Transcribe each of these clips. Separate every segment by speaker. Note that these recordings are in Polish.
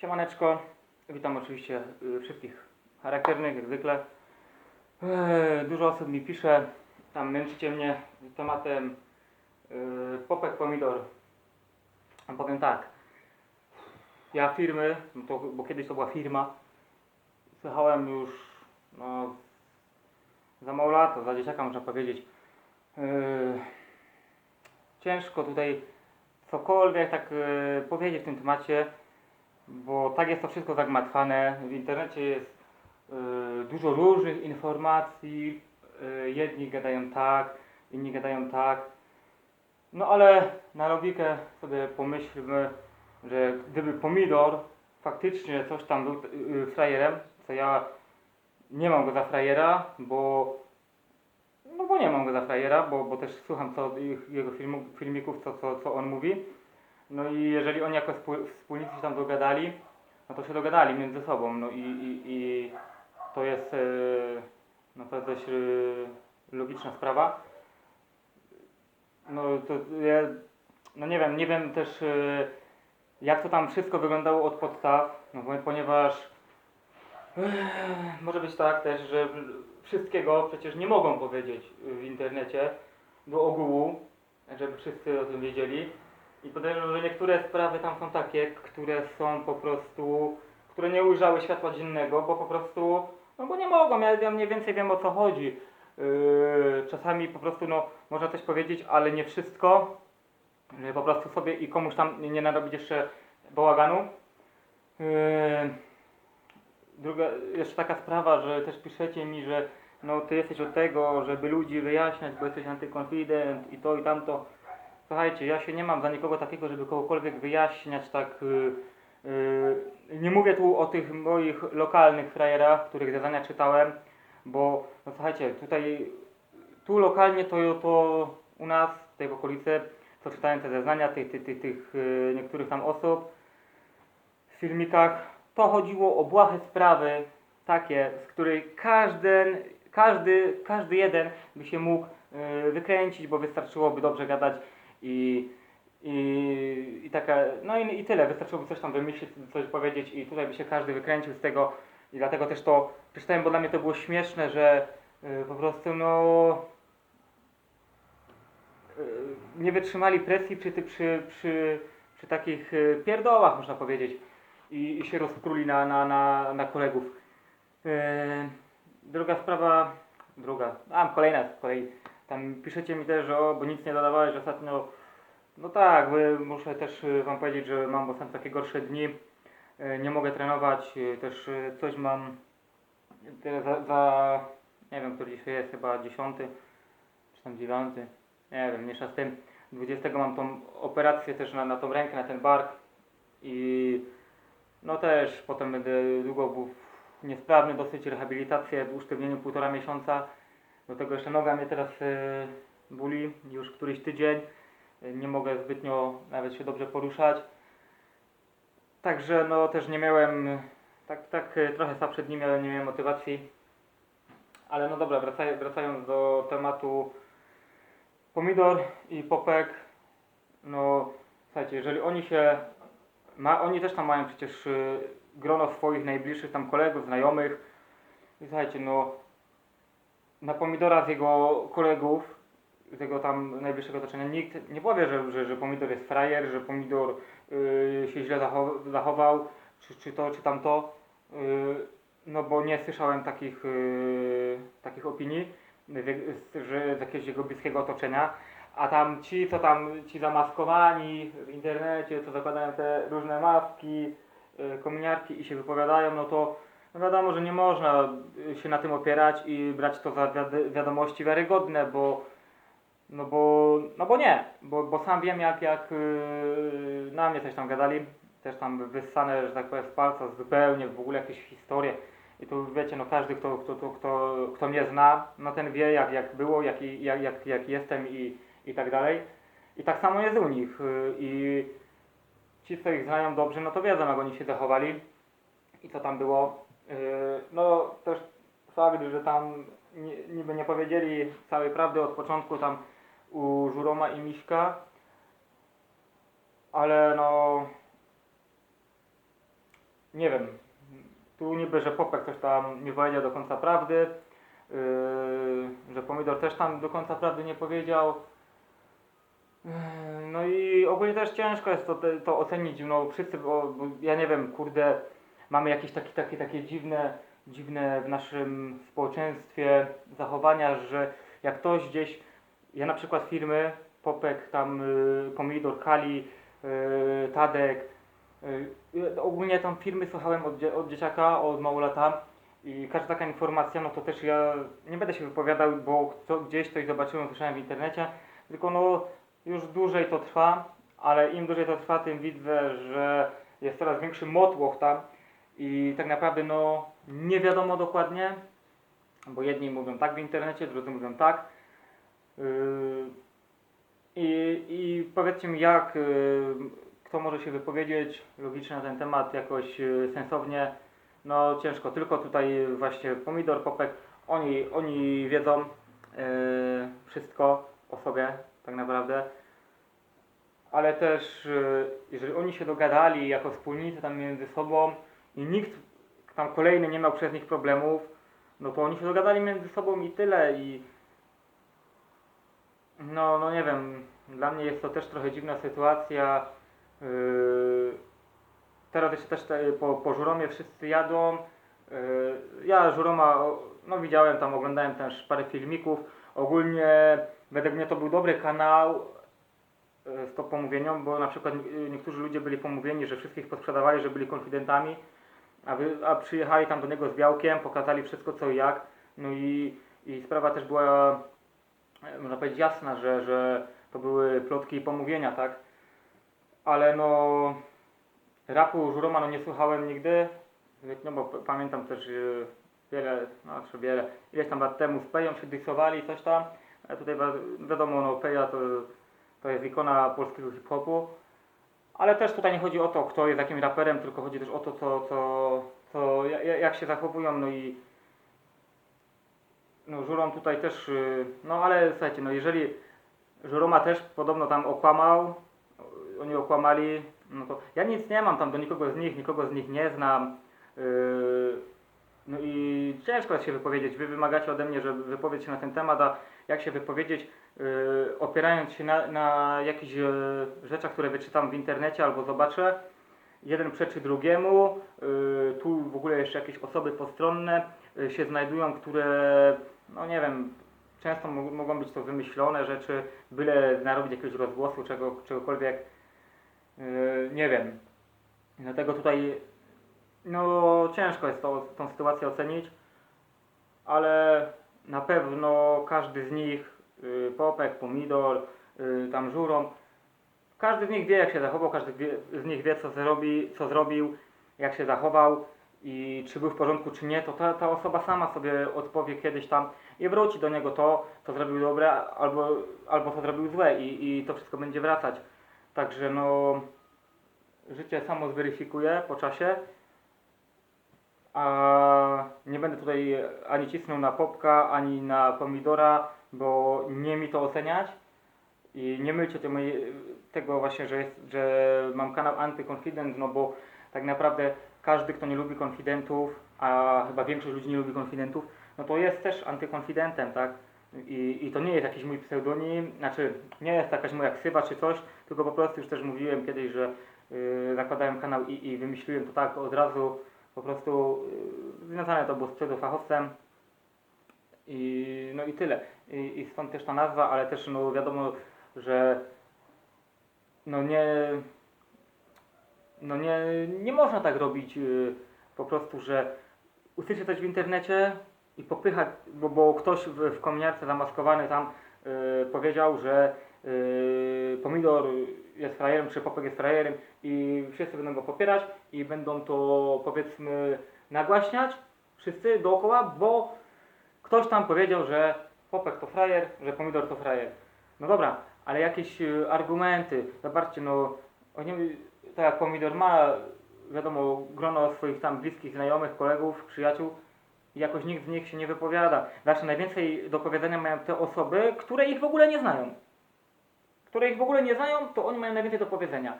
Speaker 1: Siemaneczko, witam oczywiście y, wszystkich charakternych, jak zwykle. Eee, Dużo osób mi pisze, tam męczycie mnie tematem y, popek pomidor. Powiem tak, ja firmy, no to, bo kiedyś to była firma, słychałem już no, za mało lat, za dzieciaka można powiedzieć. Yy, ciężko tutaj cokolwiek tak yy, powiedzieć w tym temacie, bo tak jest to wszystko zagmatwane. W internecie jest yy, dużo różnych informacji. Yy, jedni gadają tak, inni gadają tak. No ale na logikę sobie pomyślmy, że gdyby pomidor faktycznie coś tam był yy, frajerem, co ja nie mam go za frajera, bo no bo nie mam go za frajera, bo, bo też słucham co jego filmu, filmików, co, co, co on mówi. No i jeżeli oni jako wspólnicy się tam dogadali, no to się dogadali między sobą. No i, i, i to jest e, no to jest dość e, logiczna sprawa. No to ja, no nie wiem, nie wiem też e, jak to tam wszystko wyglądało od podstaw, no ponieważ Może być tak też, że wszystkiego przecież nie mogą powiedzieć w internecie do ogółu, żeby wszyscy o tym wiedzieli. I podejrzewam, że niektóre sprawy tam są takie, które są po prostu, które nie ujrzały światła dziennego, bo po prostu, no bo nie mogą, ja, ja mniej więcej wiem o co chodzi. Yy, czasami po prostu, no, można coś powiedzieć, ale nie wszystko, że po prostu sobie i komuś tam nie narobić jeszcze bałaganu. Yy, Druga, jeszcze taka sprawa, że też piszecie mi, że no ty jesteś od tego, żeby ludzi wyjaśniać, bo jesteś antykonfident i to i tamto. Słuchajcie, ja się nie mam za nikogo takiego, żeby kogokolwiek wyjaśniać tak. Yy, yy, nie mówię tu o tych moich lokalnych frajerach, których zeznania czytałem, bo no słuchajcie, tutaj tu lokalnie to, to u nas, w tej okolicy, co czytałem te zeznania tych, tych, tych, tych yy, niektórych tam osób w filmikach, to chodziło o błahe sprawy, takie, z której każdy, każdy, każdy jeden by się mógł y, wykręcić, bo wystarczyłoby dobrze gadać i, i, i taka, no i, i tyle, wystarczyłoby coś tam wymyślić, coś powiedzieć i tutaj by się każdy wykręcił z tego i dlatego też to przeczytałem, bo dla mnie to było śmieszne, że y, po prostu no y, nie wytrzymali presji przy, ty- przy, przy, przy takich y, pierdołach, można powiedzieć i, i się rozpruli na, na, na, na kolegów. E, druga sprawa, druga, a kolejna z kolei. Tam piszecie mi też, że o, bo nic nie dodawałeś ostatnio. No tak, muszę też e, wam powiedzieć, że mam ostatnio takie gorsze dni. E, Nie mogę trenować, e, też coś mam za, za nie wiem, który dzisiaj jest, chyba 10 czy tam 9, nie wiem, mniejsza z tym. 20 mam tą operację też na, na tą rękę, na ten bark i no też potem będę długo był niesprawny, dosyć rehabilitację w usztywnieniu półtora miesiąca. Do tego jeszcze noga mnie teraz e, boli już któryś tydzień. E, Nie mogę zbytnio nawet się dobrze poruszać. Także no też nie miałem, tak, tak e, trochę słabsze dni miałem, nie miałem motywacji. Ale no dobra, wracaj, wracając do tematu pomidor i popek. No słuchajcie, jeżeli oni się ma, oni też tam mają przecież y, grono swoich najbliższych tam kolegów, znajomych. I słuchajcie, no na pomidora z jego kolegów, z jego tam najbliższego otoczenia nikt nie powie, że, że, że pomidor jest frajer, że pomidor y, się źle zachow- zachował, czy, czy to, czy tamto. Y, no bo nie słyszałem takich, y, takich opinii, z, z jakiegoś jego bliskiego otoczenia. A tam ci, co tam, ci zamaskowani w internecie, co zakładają te różne maski, y, kominiarki i się wypowiadają, no to no wiadomo, że nie można y, się na tym opierać i brać to za wiad- wiadomości wiarygodne, bo no bo, no bo nie, bo, bo sam wiem jak, jak yy, na mnie coś tam gadali, też tam wyssane, że tak powiem z palca zupełnie w ogóle jakieś historie i tu wiecie, no każdy kto, kto, kto, kto, kto mnie zna, no ten wie jak, jak było, jak, jak, jak, jak jestem i, i tak dalej. I tak samo jest u nich. y, I ci, co ich znają dobrze, no to wiedzą, jak oni się zachowali i co tam było. Y, No też fakt, że tam ni- niby nie powiedzieli całej prawdy od początku tam u Żuroma i Miśka, ale no nie wiem, tu niby, że Popek coś tam nie powiedział do końca prawdy, yy, że Pomidor też tam do końca prawdy nie powiedział. Yy, No i ogólnie też ciężko jest to, to ocenić, no wszyscy, bo, bo ja nie wiem, kurde, mamy jakieś takie, takie, takie dziwne, dziwne w naszym społeczeństwie zachowania, że jak ktoś gdzieś, ja na przykład firmy, Popek, tam y, Pomidor, Kali, y, Tadek, y, ogólnie tam firmy słuchałem od, od dzieciaka, od mało lata i każda taka informacja, no to też ja nie będę się wypowiadał, bo to, gdzieś coś zobaczyłem, słyszałem w internecie, tylko no już dłużej to trwa, ale im dłużej to trwa, tym widzę, że jest coraz większy motłoch tam i tak naprawdę no nie wiadomo dokładnie, bo jedni mówią tak w internecie, drudzy mówią tak. Yy, I, I powiedzcie mi, jak yy, kto może się wypowiedzieć logicznie na ten temat, jakoś yy, sensownie. No ciężko, tylko tutaj właśnie Pomidor, Popek, oni, oni wiedzą wszystko o sobie tak naprawdę. Ale też jeżeli oni się dogadali jako wspólnicy tam między sobą i nikt tam kolejny nie miał przez nich problemów, no to oni się dogadali między sobą i tyle i no, no nie wiem, dla mnie jest to też trochę dziwna sytuacja. Yy, teraz jeszcze też te, po, po Żuromie wszyscy jadą. Yy, ja Żuroma, no widziałem tam, oglądałem też parę filmików. Ogólnie według mnie to był dobry kanał yy, z to pomówienią, bo na przykład niektórzy ludzie byli pomówieni, że wszystkich posprzedawali, że byli konfidentami, a, wy, a przyjechali tam do niego z białkiem, pokazali wszystko co i jak. No i, i sprawa też była można powiedzieć jasna, że, że to były plotki i pomówienia, tak? Ale no rapu Żuroma no nie słuchałem nigdy, no bo pamiętam też e, wiele, no czy wiele, ileś tam lat temu z Peją się dysowali, coś tam, a tutaj wi- wiadomo, no Peja to, to jest ikona polskiego hip-hopu, ale też tutaj nie chodzi o to, kto jest jakim raperem, tylko chodzi też o to, co, co, co, ja- ja- jak się zachowują, no i no Żurom tutaj też, y, no ale słuchajcie, no jeżeli Żuroma też podobno tam okłamał, oni okłamali, no to ja nic nie mam tam do nikogo z nich, nikogo z nich nie znam. Yy, no i ciężko jest się wypowiedzieć. Wy wymagacie ode mnie, żeby wypowiedzieć się na ten temat, a jak się wypowiedzieć, opierając się na, na jakichś yy, rzeczach, które wyczytam w internecie albo zobaczę. Jeden przeczy drugiemu, yy, tu w ogóle jeszcze jakieś osoby postronne yy, się znajdują, które, no nie wiem, często mo- mogą być to wymyślone rzeczy, byle narobić jakiegoś rozgłosu, czego, czegokolwiek. Nie wiem. Dlatego tutaj no ciężko jest to, tą sytuację ocenić, ale na pewno każdy z nich, Popek, Pomidor, yy, tam Żurom, każdy z nich wie jak się zachował, każdy z nich wie co zrobi, co zrobił, jak się zachował i czy był w porządku czy nie, to ta, ta osoba sama sobie odpowie kiedyś tam i wróci do niego to, co zrobił dobre albo, albo co zrobił złe i, i to wszystko będzie wracać. Także no życie samo zweryfikuje po czasie. A nie będę tutaj ani cisnął na popka, ani na pomidora, bo nie mi to oceniać. I nie mylcie tego właśnie, że, jest, że mam kanał antykonfident, no bo tak naprawdę każdy, kto nie lubi konfidentów, a chyba większość ludzi nie lubi konfidentów, no to jest też antykonfidentem, tak? I, I to nie jest jakiś mój pseudonim, znaczy nie jest jakaś moja ksywa czy coś, tylko po prostu już też mówiłem kiedyś, że yy, zakładałem kanał i, i wymyśliłem to tak od razu, po prostu yy, związane to było z pseudofachowcem i no i tyle. I, I stąd też ta nazwa, ale też no wiadomo, że no nie no nie, nie można tak robić yy, po prostu, że usłyszy coś w internecie i popychać, bo, bo ktoś w, w kominiarce zamaskowany tam yy, powiedział, że yy, pomidor jest frajerem, czy popek jest frajerem i wszyscy będą go popierać i będą to powiedzmy nagłaśniać wszyscy dookoła, bo ktoś tam powiedział, że popek to frajer, że pomidor to frajer. No dobra, ale jakieś y, argumenty, zobaczcie, no oni, tak jak pomidor ma, wiadomo, grono swoich tam bliskich znajomych, kolegów, przyjaciół, i jakoś nikt z nich się nie wypowiada. Znaczy najwięcej do powiedzenia mają te osoby, które ich w ogóle nie znają. Które ich w ogóle nie znają, to oni mają najwięcej do powiedzenia.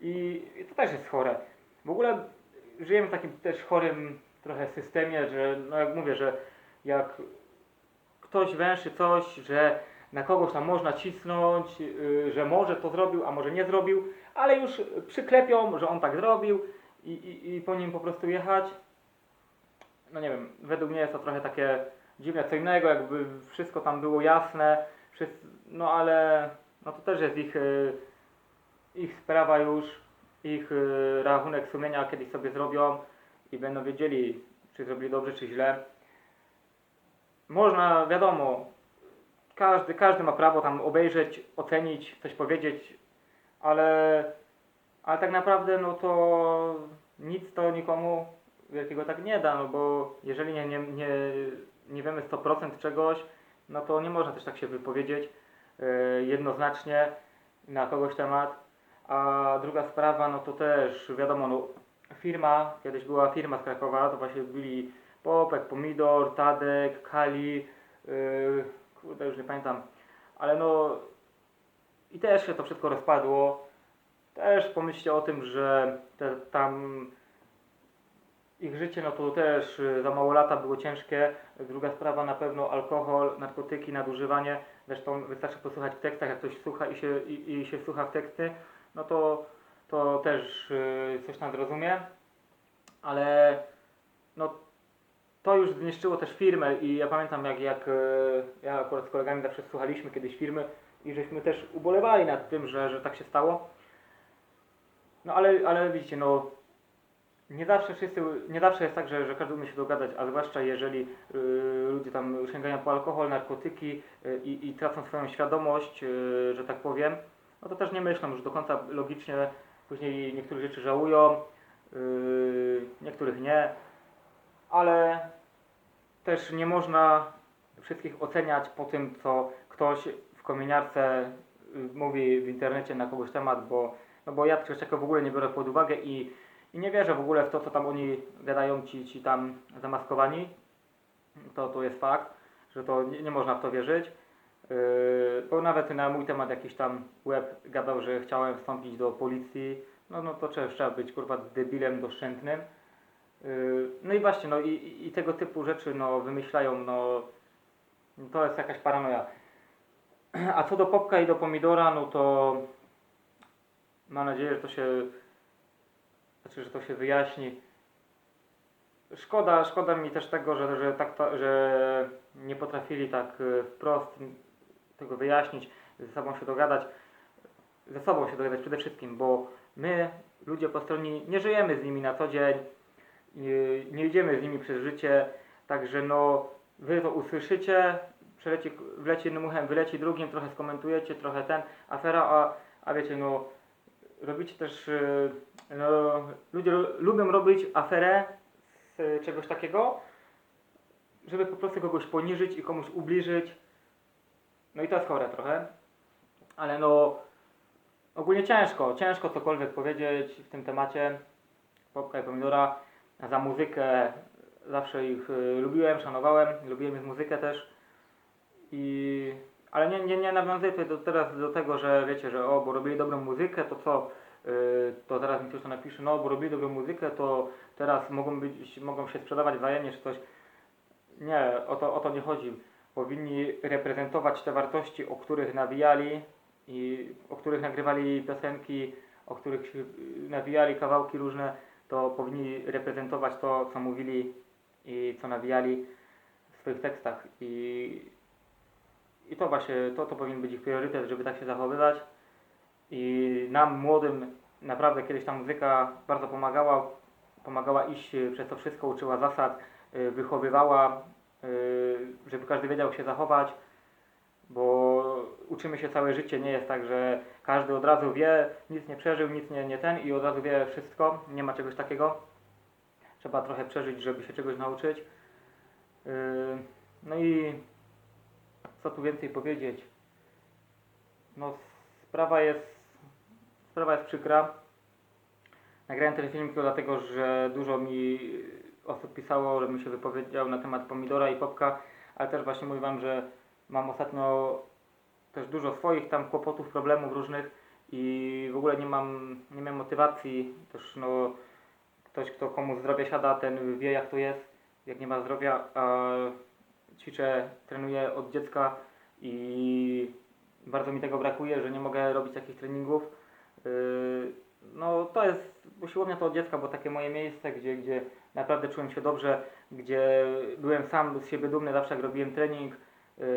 Speaker 1: I, i to też jest chore. W ogóle żyjemy w takim też chorym trochę systemie, że no jak mówię, że jak ktoś węszy coś, że na kogoś tam można cisnąć, yy, że może to zrobił, a może nie zrobił, ale już przyklepią, że on tak zrobił i, i, i po nim po prostu jechać. No nie wiem, według mnie jest to trochę takie dziwne, co innego, jakby wszystko tam było jasne, wszyscy, no ale no to też jest ich, yy, ich sprawa już, ich yy, rachunek sumienia kiedyś sobie zrobią i będą wiedzieli, czy zrobili dobrze, czy źle. Można, wiadomo, każdy, każdy ma prawo tam obejrzeć, ocenić, coś powiedzieć, ale, ale tak naprawdę no to nic to nikomu wielkiego tak nie da, no bo jeżeli nie, nie, nie, nie wiemy 100% czegoś, no to nie można też tak się wypowiedzieć yy, jednoznacznie na kogoś temat. A druga sprawa, no to też wiadomo, no firma, kiedyś była firma z Krakowa, to właśnie byli Popek, Pomidor, Tadek, Kali, yy, kurde już nie pamiętam, ale no i też się to wszystko rozpadło. Też pomyślcie o tym, że te, tam ich życie, no to też y, za mało lata było ciężkie. Druga sprawa na pewno alkohol, narkotyki, nadużywanie. Zresztą wystarczy posłuchać w tekstach, jak ktoś słucha i się, i, i się słucha w teksty, no to, to też y, coś tam zrozumie. Ale no to już zniszczyło też firmę i ja pamiętam jak, jak y, ja akurat z kolegami zawsze słuchaliśmy kiedyś firmy i żeśmy też ubolewali nad tym, że, że tak się stało. No ale, ale widzicie, no nie zawsze wszyscy, nie zawsze jest tak, że, że każdy umie się dogadać, a zwłaszcza jeżeli y, ludzie tam sięgają po alkohol, narkotyki y, i, tracą swoją świadomość, y, że tak powiem, no to też nie myślą już do końca logicznie, później niektórych rzeczy żałują, niektórych nie, ale też nie można wszystkich oceniać po tym, co ktoś w kominiarce y, mówi w internecie na kogoś temat, bo, no bo ja takiego w ogóle nie biorę pod uwagę i, i nie wierzę w ogóle w to, co tam oni gadają, ci, ci tam zamaskowani. To, to jest fakt, że to nie, nie można w to wierzyć. Yy, bo nawet na mój temat jakiś tam web gadał, że chciałem wstąpić do policji. No, no to trzeba, trzeba być kurwa debilem doszczętnym. Yy, No i właśnie, no i, i- tego typu rzeczy no, wymyślają, no to jest jakaś paranoja. A co do popka i do pomidora, no to mam nadzieję, że to się znaczy, że to się wyjaśni. Szkoda, szkoda mi też tego, że, że, tak, że nie potrafili tak y, wprost tego wyjaśnić, ze sobą się dogadać, ze sobą się dogadać przede wszystkim, bo my, ludzie postronni, nie żyjemy z nimi na co dzień, nie, idziemy z nimi przez życie, także no, wy to usłyszycie, przeleci, wleci jednym uchem, wyleci drugim, trochę skomentujecie, trochę ten, afera, a, a wiecie, no, robicie też, y, no, ludzie lu- lubią robić aferę z czegoś takiego, żeby po prostu kogoś poniżyć i komuś ubliżyć. No i to jest chore trochę, ale no, ogólnie ciężko, ciężko cokolwiek powiedzieć w tym temacie. Popka i pomidora, za muzykę zawsze ich y, lubiłem, szanowałem, lubiłem ich muzykę też. I, ale nie, nie, nie nawiązuję do, teraz do tego, że wiecie, że o, bo robili dobrą muzykę, to co, y, to teraz mi ktoś to napisze, no bo robili dobrą muzykę, to teraz mogą, być, mogą się sprzedawać wzajemnie czy coś. Nie, o to, o to nie chodzi. Powinni reprezentować te wartości, o których nawijali i o których nagrywali piosenki, o których y, nawijali kawałki różne, to powinni reprezentować to, co mówili i co nawijali w swoich tekstach. I, i to właśnie, to, to powinien być ich priorytet, żeby tak się zachowywać. I nam, młodym, naprawdę kiedyś ta muzyka bardzo pomagała, pomagała iść y, przez to wszystko, uczyła zasad, y, wychowywała, y, żeby każdy wiedział jak się zachować, bo uczymy się całe życie, nie jest tak, że każdy od razu wie, nic nie przeżył, nic nie, nie ten i od razu wie wszystko, nie ma czegoś takiego. Trzeba trochę przeżyć, żeby się czegoś nauczyć. Yy, No i co tu więcej powiedzieć? No sprawa jest, sprawa jest przykra. Nagrałem ten film tylko dlatego, że dużo mi osób pisało, żebym się wypowiedział na temat pomidora i popka, ale też właśnie mówię Wam, że mam ostatnio też dużo swoich tam kłopotów, problemów różnych i w ogóle nie mam, nie miałem motywacji też no, ktoś, kto komu zdrowie siada, ten wie jak to jest, jak nie ma zdrowia, a ćwiczę, trenuję od dziecka i bardzo mi tego brakuje, że nie mogę robić takich treningów. Yy, No to jest, siłownia to od dziecka, bo takie moje miejsce, gdzie, gdzie naprawdę czułem się dobrze, gdzie byłem sam z siebie dumny, zawsze jak robiłem trening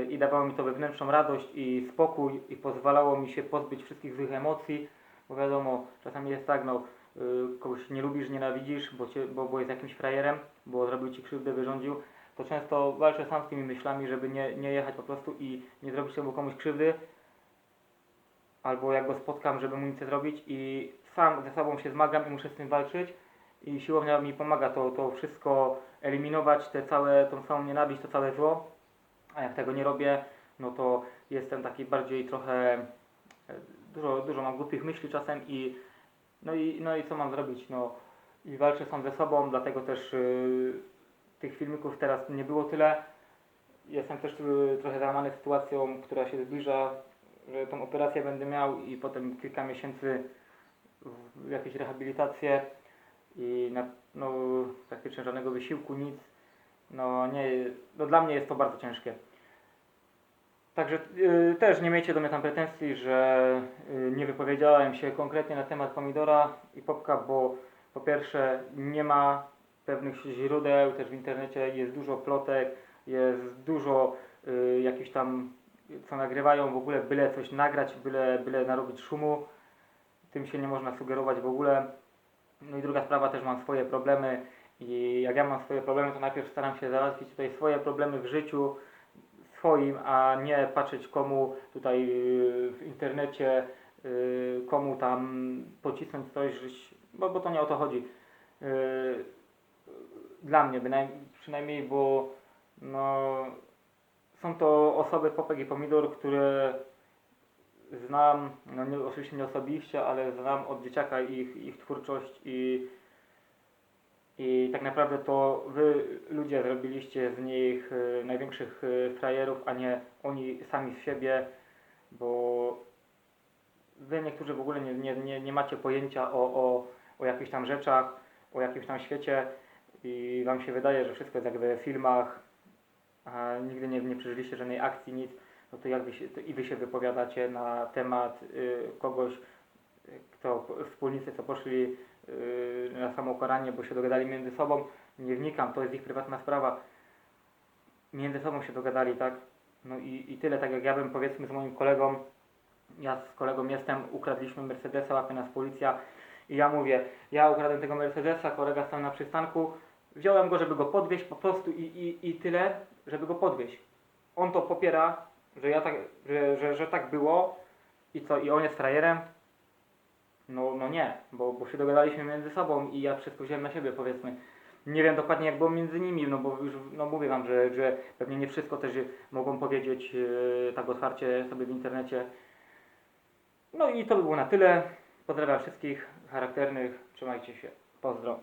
Speaker 1: i dawało mi to wewnętrzną radość i spokój i pozwalało mi się pozbyć wszystkich złych emocji, bo wiadomo, czasami jest tak, no yy, kogoś nie lubisz, nienawidzisz, bo, cię, bo, bo jest jakimś frajerem, bo zrobił ci krzywdę, wyrządził, to często walczę sam z tymi myślami, żeby nie, nie jechać po prostu i nie zrobić temu komuś krzywdy, albo jak go spotkam, żeby mu nic nie zrobić i sam ze sobą się zmagam i muszę z tym walczyć i siłownia mi pomaga to, to wszystko eliminować, te całe, tą całą nienawiść, to całe zło, a jak tego nie robię, no to jestem taki bardziej trochę, e, dużo, dużo mam głupich myśli czasem i no i, no i co mam zrobić, no i walczę sam ze sobą, dlatego też y, tych filmików teraz nie było tyle. Jestem też y, trochę załamany sytuacją, która się zbliża, że tą operację będę miał i potem kilka miesięcy w jakieś rehabilitacje i na, no, praktycznie żadnego wysiłku, nic. No, nie, no dla mnie jest to bardzo ciężkie. Także y, też nie miejcie do mnie tam pretensji, że y, nie wypowiedziałem się konkretnie na temat pomidora i popka, bo po pierwsze nie ma pewnych źródeł, też w internecie jest dużo plotek, jest dużo y, jakichś tam, co nagrywają w ogóle, byle coś nagrać, byle, byle narobić szumu. Tym się nie można sugerować w ogóle. No i druga sprawa, też mam swoje problemy i jak ja mam swoje problemy, to najpierw staram się załatwić tutaj swoje problemy w życiu swoim, a nie patrzeć komu tutaj yy, w internecie, yy, komu tam pocisnąć coś, bo, bo to nie o to chodzi. Yy, Dla mnie przynajmniej, bo no, są to osoby Popek i Pomidor, które znam, no nie, oczywiście nie osobiście, ale znam od dzieciaka ich, ich twórczość i, i tak naprawdę to wy ludzie zrobiliście z nich y, największych y, frajerów, a nie oni sami z siebie, bo wy niektórzy w ogóle nie, nie, nie, nie macie pojęcia o, o, o jakichś tam rzeczach, o jakimś tam świecie. I wam się wydaje, że wszystko jest jak we filmach, a nigdy nie, nie przeżyliście żadnej akcji, nic. No to i wy się wypowiadacie na temat y, kogoś, kto wspólnicy, co poszli na samokoranie, bo się dogadali między sobą, nie wnikam, to jest ich prywatna sprawa. Między sobą się dogadali, tak? No i, i tyle, tak jak ja bym powiedzmy z moim kolegą, ja z kolegą jestem, ukradliśmy Mercedesa, łapie nas policja i ja mówię, ja ukradłem tego Mercedesa, kolega stał na przystanku, wziąłem go, żeby go podwieźć po prostu i, i, i tyle, żeby go podwieźć. On to popiera, że ja tak, że, że, że tak było i co, i on jest frajerem? No, no nie, bo, bo się dogadaliśmy między sobą i ja wszystko wziąłem na siebie, powiedzmy. Nie wiem dokładnie jak było między nimi, no bo już no mówię wam, że, że pewnie nie wszystko też mogą powiedzieć yy, tak otwarcie sobie w internecie. No i to by było na tyle. Pozdrawiam wszystkich charakternych, trzymajcie się. Pozdro.